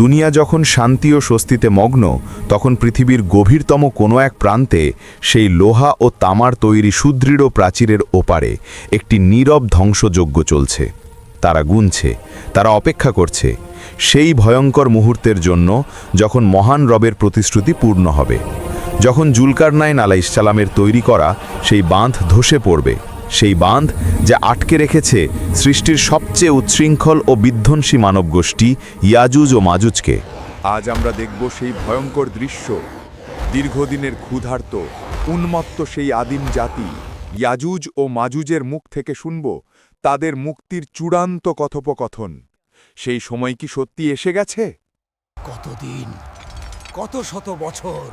দুনিয়া যখন শান্তি ও স্বস্তিতে মগ্ন, তখন পৃথিবীর গভীরতম কোনো এক প্রান্তে সেই লোহা ও তামার তৈরি সুদৃঢ় প্রাচীরের ওপারে একটি নীরব ধ্বংসযজ্ঞ চলছে। তারা গুনছে, তারা অপেক্ষা করছে, সেই ভয়ঙ্কর মুহূর্তের জন্য যখন মহান রবের প্রতিশ্রুতি পূর্ণ হবে, যখন জুলকারনাইন আলাইসালামের তৈরি করা সেই বাঁধ ধসে পড়বে সেই বাঁধ যা আটকে রেখেছে সৃষ্টির সবচেয়ে উচ্ছৃঙ্খল ও বিধ্বংসী মানবগোষ্ঠী ইয়াজুজ ও মাজুজকে। আজ আমরা দেখব সেই ভয়ঙ্কর দৃশ্য, দীর্ঘদিনের ক্ষুধার্ত, উন্মত্ত সেই আদিম জাতি ইয়াজুজ ও মাজুজের মুখ থেকে শুনব তাদের মুক্তির চূড়ান্ত কথোপকথন। সেই সময় কি সত্যি এসে গেছে? কতদিন, কত শত বছর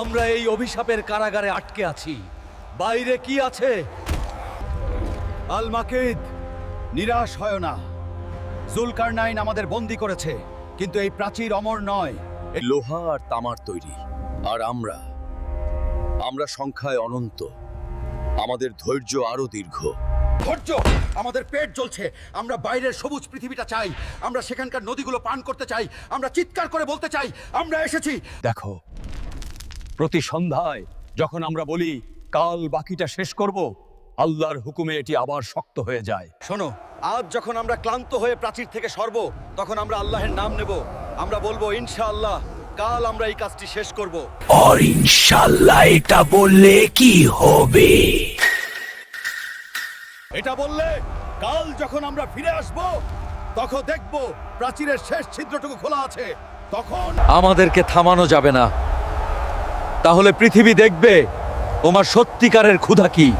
আমরা এই অভিশাপের কারাগারে আটকে আছি? বাইরে কি আছে? আল মাকিদ নিরাশ হয় না। জুলকারনাইন আমাদের বন্দি করেছে, কিন্তু এই প্রাচীর অমর নয়। লোহা আর তামার তৈরি, আর আমরা আমরা সংখ্যায় অনন্ত। আমাদের ধৈর্য আরও দীর্ঘ। ধৈর্য! আমাদের পেট জ্বলছে। আমরা বাইরের সবুজ পৃথিবীটা চাই। আমরা সেখানকার নদীগুলো পান করতে চাই। আমরা চিৎকার করে বলতে চাই, আমরা এসেছি। দেখো, প্রতি সন্ধ্যায় যখন আমরা বলি, কাল বাকিটা শেষ করব আল্লাহর হুকুমে এটি আবার শক্ত হয়ে যায়। শোনো আজ যখন আমরা ক্লান্ত হয়ে প্রাচীর থেকে সরব তখন আমরা আল্লাহের নাম নেব। আমরা বলব ইনশাআল্লাহ কাল আমরা এই কাজটি শেষ করব। আর ইনশাআল্লাহ এটা বললে কি হবে? এটা বললে কাল যখন আমরা ফিরে আসব তখন দেখব প্রাচীরের শেষ ছিদ্রটুকু খোলা আছে। তখন আমাদেরকে থামানো যাবে না। তাহলে পৃথিবী দেখবে তোমার সত্যিকারের ক্ষুধা কি?